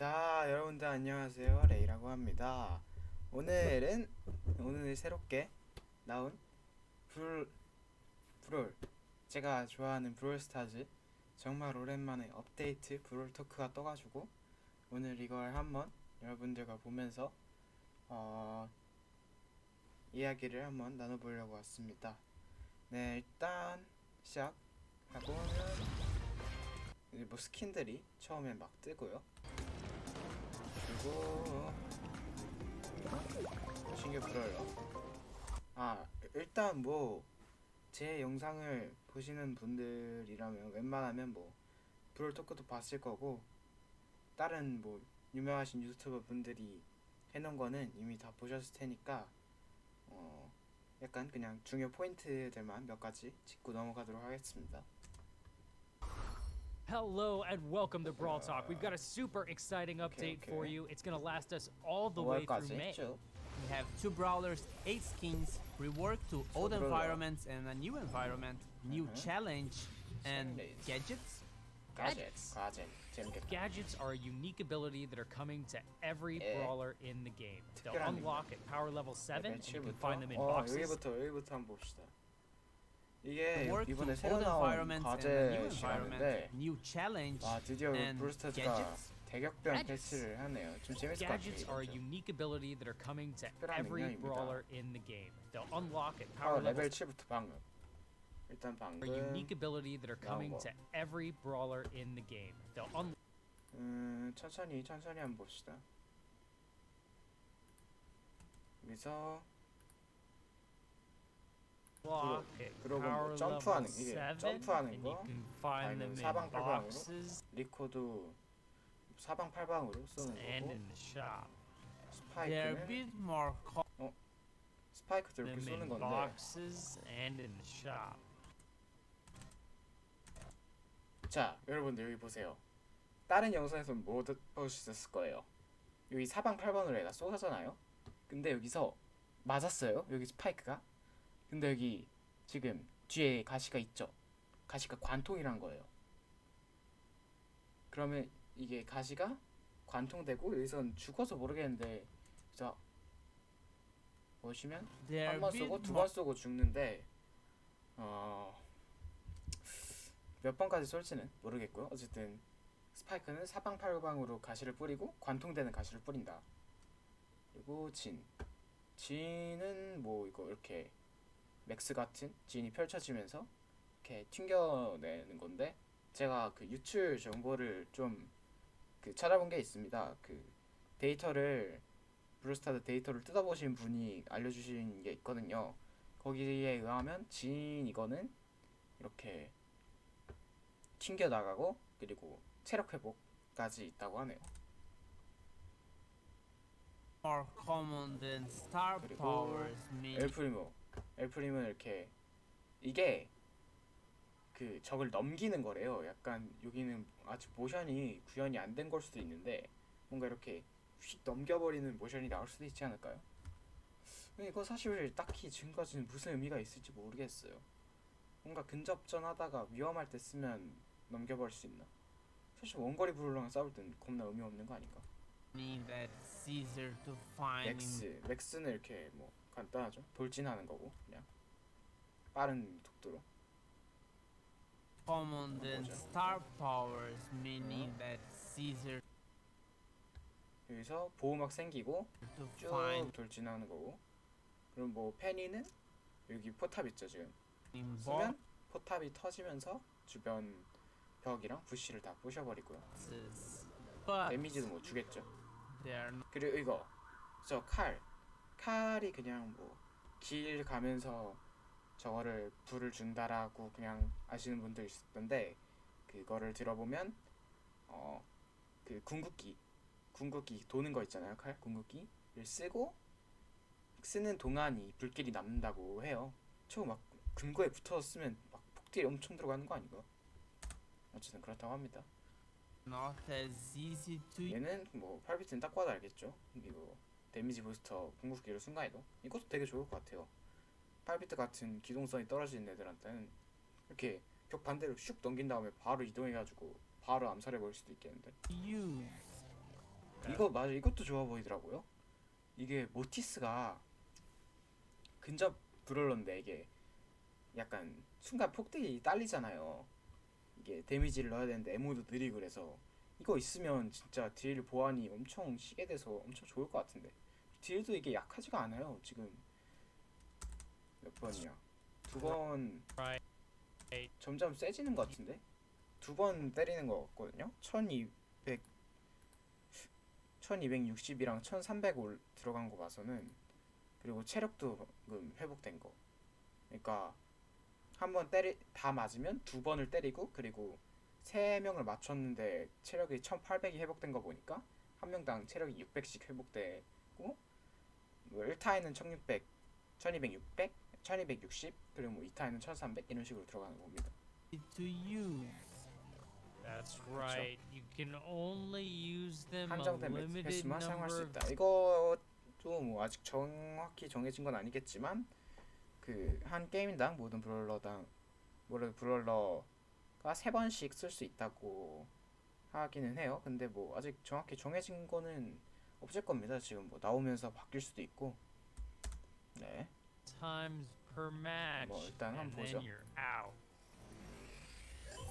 자, 여러분들 안녕하세요. 레이라고 합니다. 오늘은 오늘 새롭게 나온 불 브롤 제가 좋아하는 브롤스타즈 정말 오랜만에 업데이트 브롤 토크가 떠가지고 오늘 이걸 한번 여러분들과 보면서 어 이야기를 한번 나눠보려고 왔습니다. 네, 일단 시작하고는 뭐 스킨들이 처음에 막 뜨고요. 그리고 신규 브롤러. 아 일단 뭐 제 영상을 보시는 분들이라면 웬만하면 뭐 브롤 토크도 봤을 거고 다른 뭐 유명하신 유튜버 분들이 해놓은 거는 이미 다 보셨을 테니까 어 약간 그냥 중요 포인트들만 몇 가지 짚고 넘어가도록 하겠습니다. Hello and welcome to Brawl Talk. We've got a super exciting update okay, okay. for you. It's going to last us all the way through May. We have two brawlers, eight skins, rework to old environments and a new environment, new challenge, and gadgets. Gadgets. Gadgets are a unique ability that are coming to every brawler in the game. They'll unlock at power level 7, and you can find them in boxes. 이게 Work to 이번에 old 새로 나온 environments and a new 과제 environment, 시간인데 new challenge, 아 드디어 and 브루스타즈가 gadgets. 대격변 Gadgets. 패치를 하네요. 좀 재밌을 것 같아요. Gadgets are a 이번 주. unique ability that are coming to 특별한 every 능력입니다. brawler in the game. They'll unlock at 아 power level 레벨 7부터 방금. 일단 방금 are unique ability that are coming 거. to every brawler in the game. They'll unlock 음 천천히 천천히 한번 봅시다. 여기서 At 그러고 뭐 점프하는- 이게 7, 점프하는 거, 아니면 사방팔방으로? 리코도 사방팔방으로 쏘는 and 거고 스파이크는 스파이크도 이렇게 them 쏘는 건데. boxes and in the shop. 자 여러분들 여기 보세요. 다른 영상에서 못 보셨을 거예요? 여기 사방팔방으로 얘가 쏘잖아요? 근데 여기서 맞았어요? 여기 스파이크가 근데 여기 지금 뒤에 가시가 있죠 가시가 관통이란 거예요 그러면 이게 가시가 관통되고 여기선 죽어서 모르겠는데 자 보시면 한 번 쏘고 두 번 쏘고 죽는데 어... 몇 번까지 쏠지는 모르겠고요. 어쨌든 스파이크는 사방팔방으로 가시를 뿌리고 관통되는 가시를 뿌린다. 그리고 진 진은 뭐 이거 이렇게 맥스 같은 진이 펼쳐지면서 이렇게 튕겨내는 건데 제가 그 유출 정보를 좀 그 찾아본 게 있습니다. 그 데이터를 브루스타드 데이터를 뜯어보신 분이 알려주신 게 있거든요. 거기에 의하면 진 이거는 이렇게 튕겨 나가고 그리고 체력 회복까지 있다고 하네요. more common than star 그리고 엘프리모 엘프리모는 이렇게 이게 그 적을 넘기는 거래요. 약간 여기는 아직 모션이 구현이 안 된 걸 수도 있는데 뭔가 이렇게 휙 넘겨버리는 모션이 나올 수도 있지 않을까요? 이거 사실 딱히 지금까지는 무슨 의미가 있을지 모르겠어요. 뭔가 근접전 하다가 위험할 때 쓰면 넘겨버릴 수 있나? 사실 원거리 브롤러랑 싸울 땐 겁나 의미 없는 거 in 맥스 맥스는 이렇게 뭐 간단하죠? 돌진하는 거고 그냥. 빠른 속도로. Common 뭐죠? star powers, meaning that it's easier 여기서 보호막 생기고 to 쭉 find 돌진하는 거고. 그럼 뭐 페니는 여기 포탑 있죠 지금. 쓰면 포탑이 터지면서 주변 벽이랑 부시를 다 부셔버리고요. But 데미지도 뭐 주겠죠. not 그리고 이거 저 칼 칼이 그냥 뭐 길 가면서 저거를 불을 준다라고 그냥 아시는 분들 있었던데 그거를 들어보면 어 그 궁극기 궁극기 도는 거 있잖아요 칼? 궁극기를 쓰고 쓰는 동안 이 불길이 남는다고 해요. 저막 근거에 붙어서 쓰면 막 폭딜이 엄청 들어가는 거 아닌가? 어쨌든 그렇다고 합니다. Not as easy to 얘는 뭐 8비트는 딱 봐도 알겠죠. 이거 데미지 부스터 궁극기를 순간이동. 이것도 되게 좋을 것 같아요. 8비트 같은 기동성이 떨어지는 애들한테는 이렇게 벽 반대로 슉 넘긴 다음에 바로 이동해가지고 바로 암살해 버릴 수도 있겠는데. 이거 맞아 이것도 좋아 보이더라고요. 이게 모티스가 근접 브롤러인데 이게 약간 순간 폭대기 딸리잖아요. 이게 데미지를 넣어야 되는데 에모도 느리고 그래서 이거 있으면 진짜 딜 보완이 엄청 시게 돼서 엄청 좋을 것 같은데 딜도 이게 약하지가 않아요. 지금 몇 번이야? 두 번. 점점 세지는 것 같은데 두 번 때리는 것 같거든요. 1200 1260이랑 1300 올 들어간 거 봐서는 그리고 체력도 방금 회복된 거. 그러니까 한 번 때리 다 맞으면 두 번을 때리고 그리고 세 명을 맞췄는데 체력이 1800이 회복된 거 보니까 한 명당 체력이 600씩 회복되고 뭐 1타에는 1600, 1200, 600, 1260 그리고 뭐 2타에는 1300 이런 식으로 들어가는 겁니다. To use. That's right. You can only use them a 한정된 limited 횟수만 사용할 수 있다. 이것도 뭐 아직 정확히 정해진 건 아니겠지만 그 한 게임당 모든 브롤러당 모든 브롤러가 세 번씩 쓸 수 있다고 하기는 해요. 근데 뭐 아직 정확히 정해진 거는 없을 겁니다. 지금 뭐 나오면서 바뀔 수도 있고. 네. times per match. 뭐 일단 and 한번 then 보죠. you're out.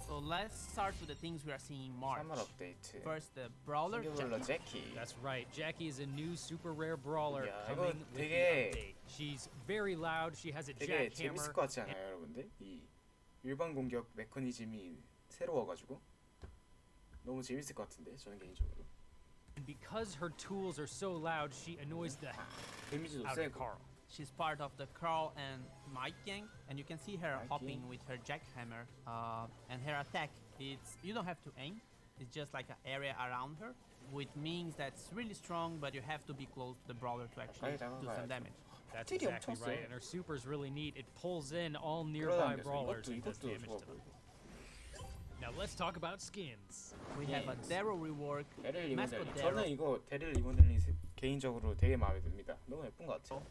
So let's start with the things we are seeing in March. 사물 업데이트. First, the brawler. 브롤러 Jackie. 제키. That's right. Jackie is a new super rare brawler 야, coming 이거 with the 되게- update. She's very loud. She has a 되게 jackhammer. 재밌을 것 같지 않아요, 여러분들? 이 일반 공격 메커니즘이 새로워가지고 너무 재밌을 것 같은데 저는 개인적으로 And because her tools are so loud, she annoys the out of Carl. She's part of the Carl and Mike gang, and you can see her Mike hopping gang. with her jackhammer. Uh, and her attack, it's you don't have to aim. It's just like an area around her, which means that's really strong, but you have to be close to the brawler to actually do some damage. That's exactly right, and her super's really neat. It pulls in all nearby brawlers and does damage to them. Now let's talk about skins. We have a. Daryl rework. 데릴 Mascot Daryl. 저는 이거 데릴 세- 개인적으로 되게 마음에 듭니다 너무 예쁜 것 같아요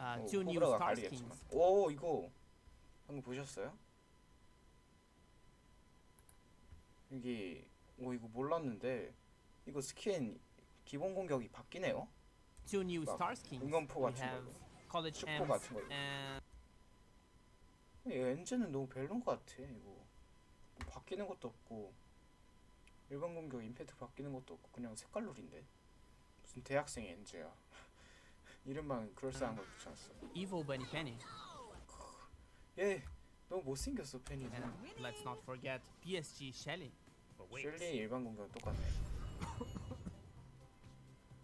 Uh, 어, two new 호불호가 star 가리겠지만 skins. 오 이거 방금 보셨어요? 여기 오 이거 몰랐는데 이거 스킨 기본 공격이 바뀌네요 Two new 막 star skins. We 같은 have 걸로 college 슈퍼 M's 같은 걸로. and 이 엔진은 너무 별론 것 같아 이거 뭐 바뀌는 것도 없고 일반 공격 임팩트 바뀌는 것도 없고 그냥 색깔놀인데? 무슨 대학생 엔즈야. 이름만 그럴싸한 거 붙지 않았어. Evil Bunny Penny. 얘 너무 못생겼어 팬이 And let's not forget PSG Shelly. 쉘리 일반 공격 똑같네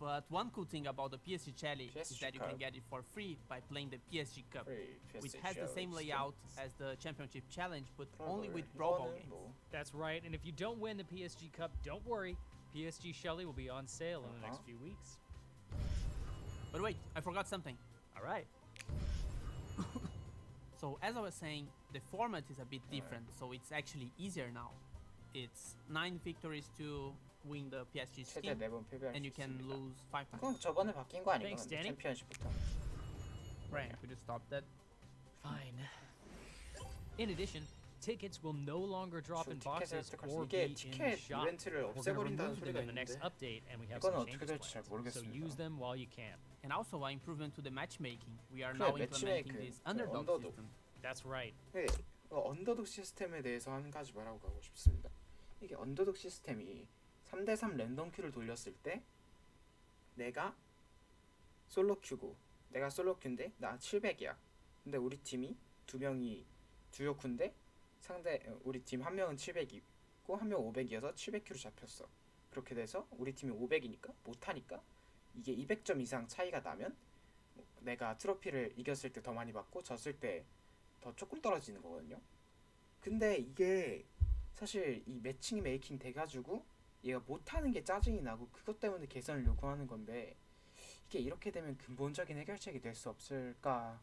But one cool thing about the PSG Challenge is that you can get it for free by playing the PSG Cup, free, PSG which has the same layout as the Championship Challenge, but only with Pro Bowl games. That's right, and if you don't win the PSG Cup, don't worry. PSG Shelly will be on sale uh-huh. in the next few weeks. But wait, I forgot something. All right. so as I was saying, the format is a bit different, right. so it's actually easier now. It's 9 victories to win the PSG 최대 skin, 네번 패배할 and 수 you can 있습니다 lose five times. 그럼 저번에 바뀐 거 아닌가? Thanks, 근데 Danny. 챔피언십부터 Right, we just stop that. Fine. In addition, tickets will no longer drop 저 in 티켓을 boxes 획득할 수 or 이게 be in 티켓 shop. 이벤트를 We're going to 없애버린다는 remove them 소리가 in the next 있는데 update, and we have 이건 some 어떻게 changes 될지 잘 planned. So 모르겠습니다. use them while you can. And also an improvement to the matchmaking. We are 그래, now implementing matchmaking. this 그 underdog 언더독. system. That's right. 네, 어, 언더독 시스템에 대해서 한 가지 말하고 가고 싶습니다. 이게 언더독 시스템이 3대3 랜덤 큐를 돌렸을 때 내가 솔로 큐고 내가 솔로 큐인데 나 700이야. 근데 우리 팀이 두 명이 듀오 큐인데 상대 어, 우리 팀 한 명은 700이고 한 명 500이어서 700큐로 잡혔어. 그렇게 돼서 우리 팀이 500이니까 못하니까 이게 200점 이상 차이가 나면 내가 트로피를 이겼을 때 더 많이 받고 졌을 때 더 조금 떨어지는 거거든요. 근데 이게 사실 이 매칭 메이킹 돼가지고 얘가 못하는 게 짜증이 나고 그것 때문에 개선을 요구하는 건데 이게 이렇게 되면 근본적인 해결책이 될 수 없을까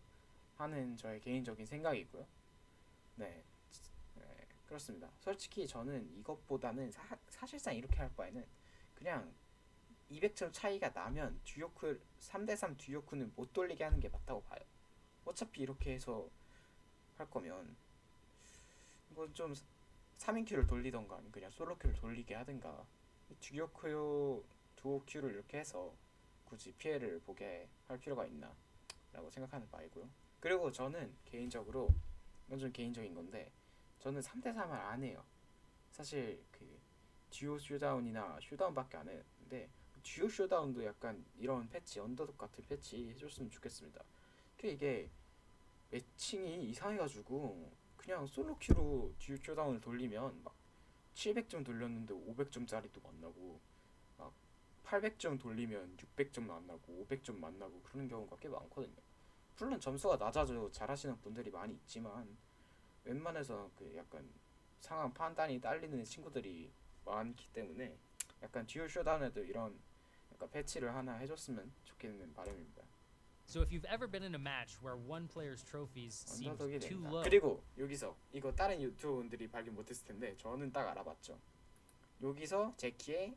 하는 저의 개인적인 생각이고요. 네, 네, 그렇습니다. 솔직히 저는 이것보다는 사, 사실상 이렇게 할 바에는 그냥 200점 차이가 나면 듀오크 3대3 듀오크는 못 돌리게 하는 게 맞다고 봐요. 어차피 이렇게 해서 할 거면 이건 좀 3인 큐를 돌리던가 아니면 그냥 솔로 큐를 돌리게 하든가 듀오크요 두오 큐를 이렇게 해서 굳이 피해를 보게 할 필요가 있나 라고 생각하는 바이고요. 그리고 저는 개인적으로 이건 좀 개인적인 건데 저는 3대 3을 안 해요. 사실 그 듀오 쇼다운이나 쇼다운밖에 안 했는데 듀오 쇼다운도 약간 이런 패치 언더독 같은 패치 해줬으면 좋겠습니다. 그 이게 매칭이 이상해가지고 그냥 솔로 큐로 듀오 쇼다운을 돌리면 막 700점 돌렸는데 500점짜리도 만나고 막 800점 돌리면 600점 만나고 500점 만나고 그런 경우가 꽤 많거든요. 물론 점수가 낮아져 잘하시는 분들이 많이 있지만 웬만해서 그 약간 상황 판단이 딸리는 친구들이 많기 때문에 약간 듀오 쇼다운에도 이런 약간 패치를 하나 해줬으면 좋겠는 바람입니다. So if you've ever been in a match where one player's trophies seemed 언더독이 too 된다. low, 그리고 여기서 이거 다른 유튜버분들이 발견 못했을 텐데 저는 딱 알아봤죠. 여기서 제키의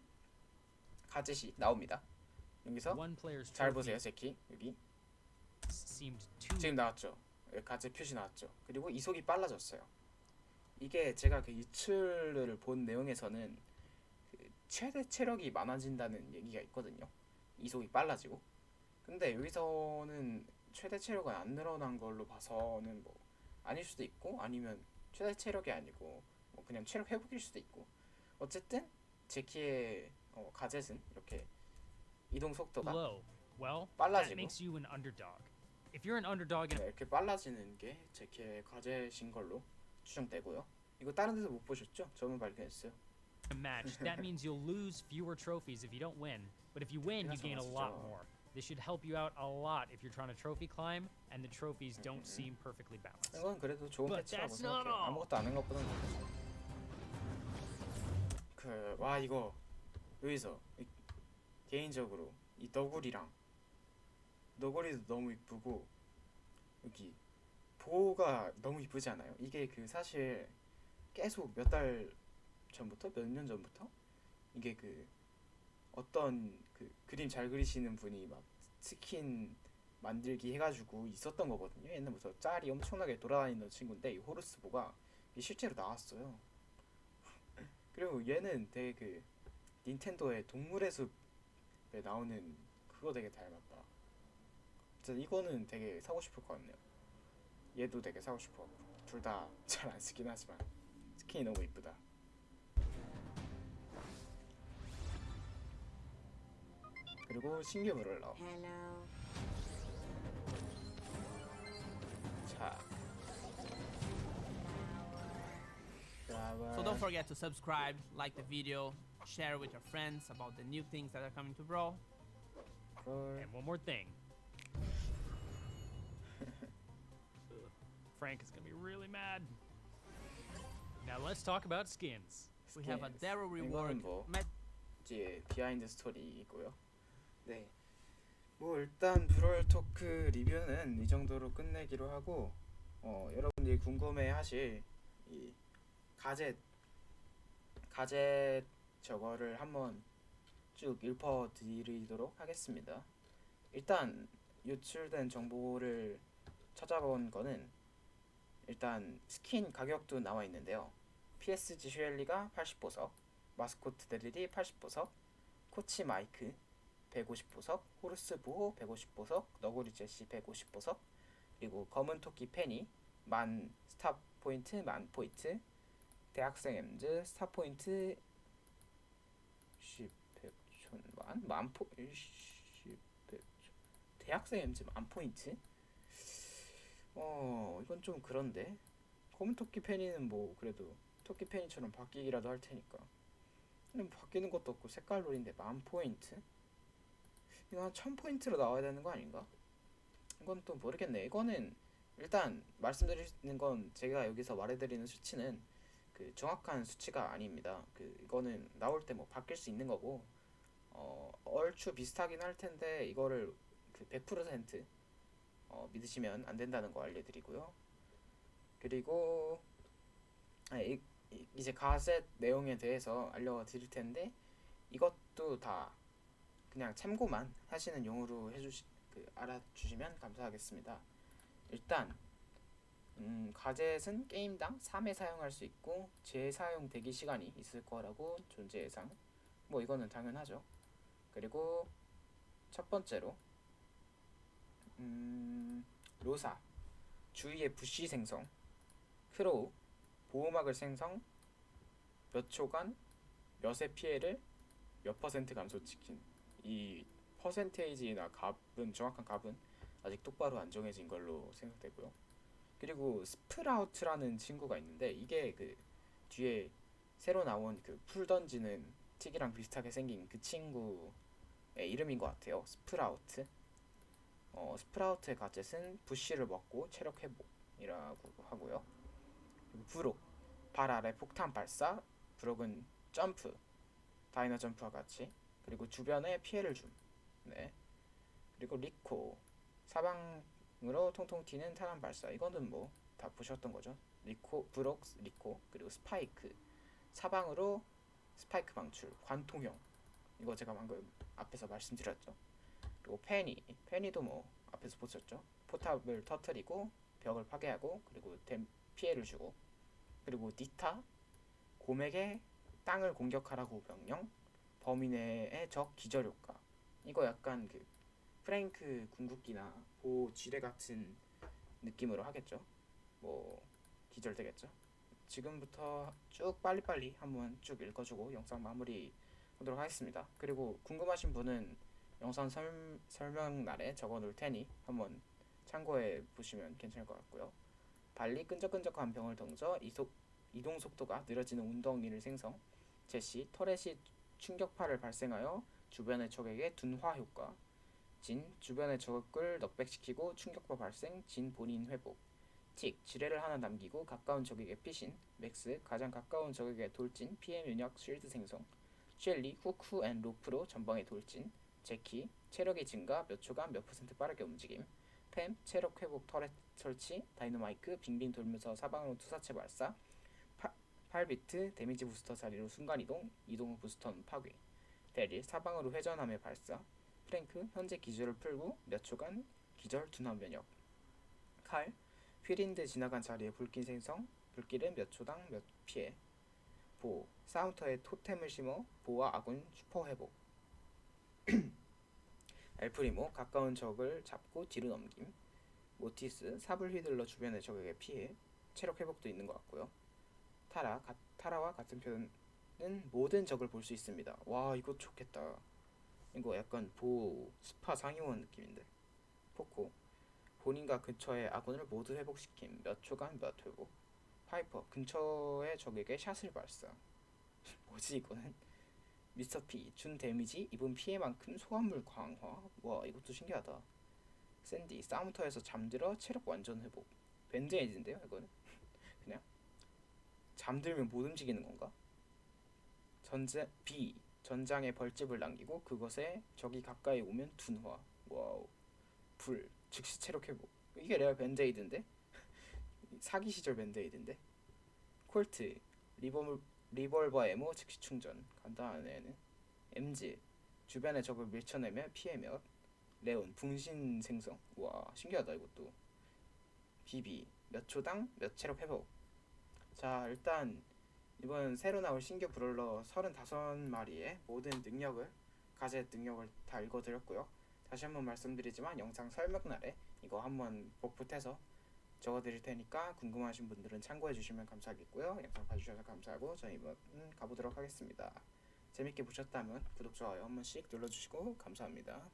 가젯이 나옵니다. 여기서 one player's 잘 trophy 보세요 제키 여기 seemed too 지금 나왔죠. 여기 가젯 표시 나왔죠. 그리고 이속이 빨라졌어요. 이게 제가 그 이출을 본 내용에서는 그 최대 체력이 많아진다는 얘기가 있거든요. 이속이 빨라지고. 근데 여기서는 최대 체력이 안 늘어난 걸로 봐서는 뭐 아닐 수도 있고 아니면 최대 체력이 아니고 뭐 그냥 체력 회복일 수도 있고 어쨌든 제키의 어, 가젯은 이렇게 이동 속도가. Well, 빨라지고. 네, 이렇게 빨라지는 게 제키의 과제신 걸로 추정되고요. 이거 다른 데서 못 보셨죠? 저는 발견했어요. match, that means you'll lose fewer trophies if you don't win. But if you win, you gain a lot more. This should help you out a lot if you're trying to trophy climb and the trophies don't Mhm. seem perfectly balanced. 이건 그래도 좋은 But 패치라고 that's not 생각해요. all. 아무것도 안 한 것보다는 좋죠. 그와 이거 여기서 이- 개인적으로 이 너구리랑 너구리도 너무 이쁘고 여기 보호가 너무 이쁘지 않아요? 이게 그 사실 계속 몇 달 전부터 몇 년 전부터 이게 그 어떤 그 그림 잘 그리시는 분이 막 스킨 만들기 해가지고 있었던 거거든요. 옛날부터 짤이 엄청나게 돌아다니는 친구인데 이 호르스보가 실제로 나왔어요. 그리고 얘는 되게 그 닌텐도의 동물의 숲에 나오는 그거 되게 닮았다. 진짜 이거는 되게 사고 싶을 것 같네요. 얘도 되게 사고 싶어. 둘 다 잘 안 쓰긴 하지만 스킨이 너무 이쁘다. 그리고 신규 브롤러. Hello. 자. So don't forget to subscribe, like the video, share with your friends about the new things that are coming to Brawl. 걸 And one more thing. Ugh, Frank is gonna be really mad. Now let's talk about skins. We have a skins. Daryl reward. 이거는 뭐 met 뒤에 비하인드 스토리이고요. 네. 뭐 일단 브롤 토크 리뷰는 이 정도로 끝내기로 하고 어, 여러분들이 궁금해하실 이 가젯 가젯 저거를 한번 쭉 읊어드리도록 하겠습니다. 일단 유출된 정보를 찾아본 거는 일단 스킨 가격도 나와 있는데요. PSG 슈엘리가 80보석, 마스코트 데릴이 80보석, 코치 마이크 150보석, 호르스 보호 150보석, 너구리 제시 150보석, 그리고 검은 토끼 페니 만 스타 포인트 만 포인트, 대학생 엠즈 스타 포인트 10 100천 만만 포 10 100천 대학생 엠즈 만 포인트? 어 이건 좀 그런데 검은 토끼 페니는 뭐 그래도 토끼 페니처럼 바뀌기라도 할 테니까. 바뀌는 것도 없고 색깔 롤인데 만 포인트? 이거 한천 포인트로 나와야 되는 거 아닌가? 이건 또 모르겠네. 이거는 일단 말씀드리는 건 제가 여기서 말해드리는 수치는 그 정확한 수치가 아닙니다. 그 이거는 나올 때 뭐 바뀔 수 있는 거고 어 얼추 비슷하긴 할 텐데 이거를 그 100% 어, 믿으시면 안 된다는 거 알려드리고요. 그리고 아, 이, 이- 이제 가셋 내용에 대해서 알려드릴 텐데 이것도 다 그냥 참고만 하시는 용어로 해주시 그 알아주시면 감사하겠습니다. 일단 음, 가젯은 게임당 3회 사용할 수 있고 재사용 대기 시간이 있을 거라고 존재 예상. 뭐 이거는 당연하죠. 그리고 첫 번째로 음, 로사 주위의 부시 생성 크로우 보호막을 생성 몇 초간 몇의 피해를 몇 퍼센트 감소시킨 이 퍼센테이지나 값은 정확한 값은 아직 똑바로 안 정해진 걸로 생각되고요. 그리고 스프라우트라는 친구가 있는데 이게 그 뒤에 새로 나온 그 풀 던지는 틱이랑 비슷하게 생긴 그 친구의 이름인 것 같아요. 스프라우트. 어, 스프라우트의 가젯은 부쉬를 먹고 체력 회복이라고 하고요. 브록 발 아래 폭탄 발사, 브록은 점프, 다이너 점프와 같이 그리고 주변에 피해를 줌. 네. 그리고 리코 사방으로 통통 튀는 탄환 발사. 이거는 뭐 다 보셨던 거죠. 리코, 브록, 리코 그리고 스파이크 사방으로 스파이크 방출, 관통형. 이거 제가 방금 앞에서 말씀드렸죠. 그리고 페니, 페니도 뭐 앞에서 보셨죠. 포탑을 터트리고 벽을 파괴하고 그리고 댐 피해를 주고 그리고 니타 곰에게 땅을 공격하라고 명령 범위 내의 적 기절 효과. 이거 약간 그 프랭크 궁극기나 보 지뢰 같은 느낌으로 하겠죠? 뭐 기절 되겠죠? 지금부터 쭉 빨리빨리 한번 쭉 읽어주고 영상 마무리 하도록 하겠습니다. 그리고 궁금하신 분은 영상 설, 설명란에 적어 놓을 테니 한번 참고해 보시면 괜찮을 것 같고요. 발리 끈적끈적한 병을 던져 이속, 이동 속도가 느려지는 운동기를 생성. 제시 터렛이 충격파를 발생하여 주변의 적에게 둔화 효과 진 주변의 적을 넉백시키고 충격파 발생 진 본인 회복 틱 지뢰를 하나 남기고 가까운 적에게 피신 맥스 가장 가까운 적에게 돌진 피해 면역 쉴드 생성 쉘리 후크 앤 로프로 전방에 돌진 제키 체력이 증가 몇 초간 몇 퍼센트 빠르게 움직임 팸 체력 회복 터렛 설치 다이너마이크 빙빙 돌면서 사방으로 투사체 발사 8비트 데미지 부스터 자리로 순간이동 이동 후 부스터는 파괴. 데릴 사방으로 회전함의 발사. 프랭크 현재 기절을 풀고 몇 초간 기절 둔화 면역. 칼 휘린드 지나간 자리에 불길 생성. 불길은 몇 초당 몇 피해. 보 사운터에 토템을 심어 보와 아군 슈퍼 회복. 엘프리모 가까운 적을 잡고 뒤로 넘김. 모티스 삽을 휘둘러 주변의 적에게 피해. 체력 회복도 있는 것 같고요 타라 가, 타라와 같은 표현은 모든 적을 볼 수 있습니다. 와 이거 좋겠다. 이거 약간 보 스파 상위원 느낌인데. 포코. 본인과 근처의 아군을 모두 회복시킴 몇 초간 몇 회복. 파이퍼 근처의 적에게 샷을 발사. 뭐지 이거는? 미스터 P 준 데미지 입은 피해만큼 소환물 강화? 와 이것도 신기하다. 샌디 싸움터에서 잠들어 체력 완전 회복. 밴드 에이드인데요 이거는? 그냥 잠들면 못 움직이는 건가? 전제 B 전장에 벌집을 남기고 그것에 적이 가까이 오면 둔화. 와우. 불 즉시 체력 회복. 이게 레알 밴드에이드인데? 사기 시절 밴드에이드인데? 콜트 리버물 리볼버 에모 즉시 충전. 간단한 애는 MG 주변의 적을 밀쳐내며 피해며 레온 분신 생성. 와 신기하다 이것도. BB 몇 초당? 몇 체력 회복 자 일단 이번 새로 나올 신규 브롤러 35마리의 모든 능력을 가젯 능력을 다 읽어드렸고요 다시 한번 말씀드리지만 영상 설명란에 이거 한번 복붙해서 적어드릴 테니까 궁금하신 분들은 참고해 주시면 감사하겠고요. 영상 봐주셔서 감사하고 저희 이번 가보도록 하겠습니다. 재밌게 보셨다면 구독, 좋아요 한 번씩 눌러주시고 감사합니다.